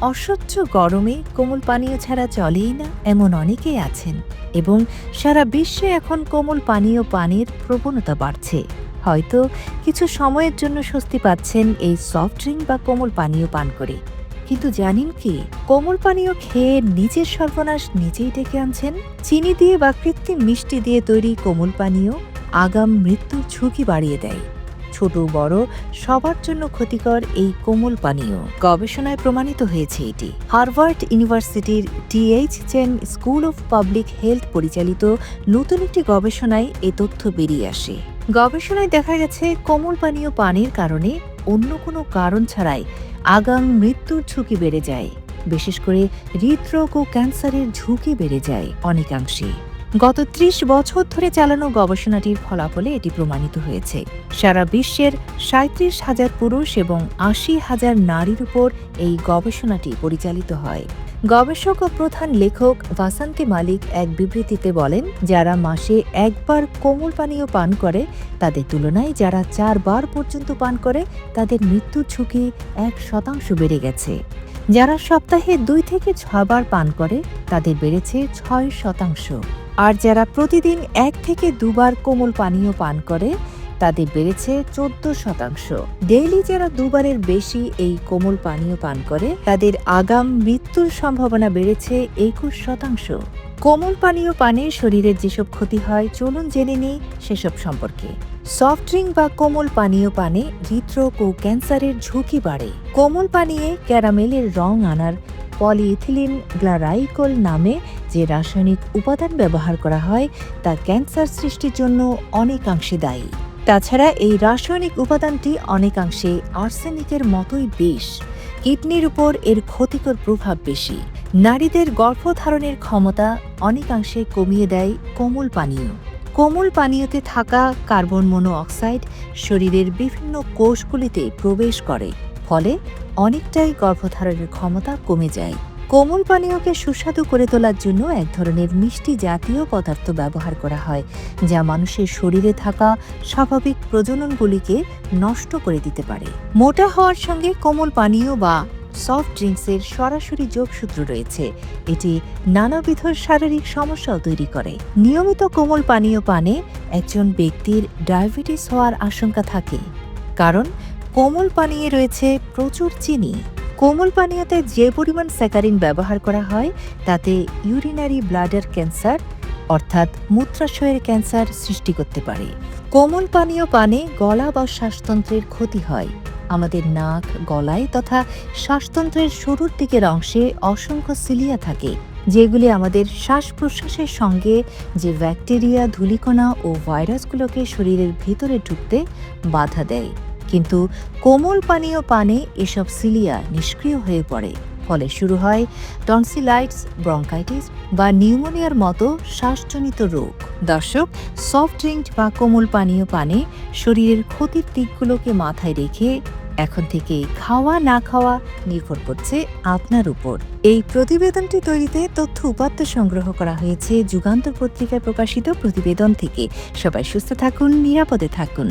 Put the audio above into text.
অসহ্য গরমে কোমল পানীয় ছাড়া চলেই না এমন অনেকেই আছেন এবং সারা বিশ্বে এখন কোমল পানীয় পানির প্রবণতা বাড়ছে। হয়তো কিছু সময়ের জন্য স্বস্তি পাচ্ছেন এই সফট ড্রিঙ্ক বা কোমল পানীয় পান করে। কিন্তু জানেন কি? কোমল পানীয় খেয়ে নিজের সর্বনাশ নিজেই ডেকে আনছেন। চিনি দিয়ে বা কৃত্রিম মিষ্টি দিয়ে তৈরি কোমল পানীয় আগাম মৃত্যুর ঝুঁকি বাড়িয়ে দেয়। ছোট, বড়, সবার জন্য ক্ষতিকর এই কোমল পানীয়। গবেষণায় প্রমাণিত হয়েছে এটি। হার্ভার্ড ইউনিভার্সিটির TH Chan school of public health পরিচালিত নতুন একটি গবেষণায় এ তথ্য বেরিয়ে আসে। গবেষণায় দেখা গেছে, কোমল পানীয় পানির কারণে অন্য কোনো কারণ ছাড়াই আগাম মৃত্যুর ঝুঁকি বেড়ে যায়। বিশেষ করে হৃদরোগ ও ক্যান্সারের ঝুঁকি বেড়ে যায় অনেকাংশে। গত ত্রিশ বছর ধরে চালানো গবেষণাটির ফলাফলে এটি প্রমাণিত হয়েছে। সারা বিশ্বের সাঁত্রিশ হাজার পুরুষ এবং আশি হাজার নারীর উপর এই গবেষণাটি পরিচালিত হয়। গবেষক ও প্রধান লেখক ভাসান্তি মালিক এক বিবৃতিতে বলেন, যারা মাসে একবার কোমল পানীয় পান করে, তাদের তুলনায় যারা চারবার পর্যন্ত পান করে, তাদের মৃত্যুর ঝুঁকি এক শতাংশ বেড়ে গেছে। যারা সপ্তাহে দুই থেকে ছবার পান করে, তাদের বেড়েছে ছয় শতাংশ। আর যারা প্রতিদিন এক থেকে দুবার কোমল পানীয় পান করে, তাদের বেড়েছে চোদ্দ শতাংশ। ডেইলি যারা দুবারের বেশি এই কোমল পানীয় পান করে, তাদের আগাম মৃত্যুর সম্ভাবনা বেড়েছে একুশ শতাংশ। কোমল পানীয় পানে শরীরের যেসব ক্ষতি হয়, চলুন জেনে নিই সেসব সম্পর্কে। সফট ড্রিঙ্ক বা কোমল পানীয় পানে হৃদরোগ ও ক্যান্সারের ঝুঁকি বাড়ে। কোমল পানীয়ে ক্যারামেলের রং আনার পলিইথিলিন গ্লারাইকল নামে যে রাসায়নিক উপাদান ব্যবহার করা হয়, তা ক্যান্সার সৃষ্টির জন্য অনেকাংশে দায়ী। তাছাড়া এই রাসায়নিক উপাদানটি অনেকাংশে আর্সেনিকের মতোই বিষ। কিডনির উপর এর ক্ষতিকর প্রভাব বেশি। নারীদের গর্ভধারণের ক্ষমতা অনেকাংশে কমিয়ে দেয় কোমল পানীয়। কোমল পানীয়তে থাকা কার্বন মনো অক্সাইড শরীরের বিভিন্ন কোষগুলিতে প্রবেশ করে, ফলে অনেকটাই গর্ভধারণের ক্ষমতা কমে যায়। কোমল পানীয়কে সুস্বাদু করে তোলার জন্য এক ধরনের মিষ্টি জাতীয় পদার্থ ব্যবহার করা হয়, যা মানুষের শরীরে থাকা স্বাভাবিক প্রজননগুলিকে নষ্ট করে দিতে পারে। মোটা হওয়ার সঙ্গে কোমল পানীয় বা সফট ড্রিঙ্কসের সরাসরি যোগসূত্র রয়েছে। এটি নানাবিধ শারীরিক সমস্যাও তৈরি করে। নিয়মিত কোমল পানীয় পানে একজন ব্যক্তির ডায়াবেটিস হওয়ার আশঙ্কা থাকে, কারণ কোমল পানীয়ে রয়েছে প্রচুর চিনি। কোমল পানীয়তে যে পরিমাণ স্যাকারিন ব্যবহার করা হয়, তাতে ইউরিনারি ব্লাডার ক্যান্সার অর্থাৎ মূত্রাশয়ের ক্যান্সার সৃষ্টি করতে পারে। কোমল পানীয় পানে গলা বা শ্বাসতন্ত্রের ক্ষতি হয়। আমাদের নাক, গলায় তথা শ্বাসতন্ত্রের শুরুর দিকের অংশে অসংখ্য সিলিয়া থাকে, যেগুলি আমাদের শ্বাস প্রশ্বাসের সঙ্গে যে ব্যাকটেরিয়া, ধূলিকণা ও ভাইরাসগুলোকে শরীরের ভিতরে ঢুকতে বাধা দেয়। কিন্তু কোমল পানীয় পানে এসব সিলিয়া নিষ্ক্রিয় হয়ে পড়ে। ফলে শুরু হয় টনসিলাইটস ব্রঙ্কাইটিস বা নিউমোনিয়ার মতো শ্বাসজনিত রোগ। দর্শক সফট ড্রিঙ্ক বা কোমল পানীয় পানে শরীরের ক্ষতির দিকগুলোকে মাথায় রেখে এখন থেকে খাওয়া না খাওয়া নির্ভর করছে আপনার উপর। এই প্রতিবেদনটি তৈরিতে তথ্য উপাত্ত সংগ্রহ করা হয়েছে যুগান্তর পত্রিকায় প্রকাশিত প্রতিবেদন থেকে। সবাই সুস্থ থাকুন, নিরাপদে থাকুন।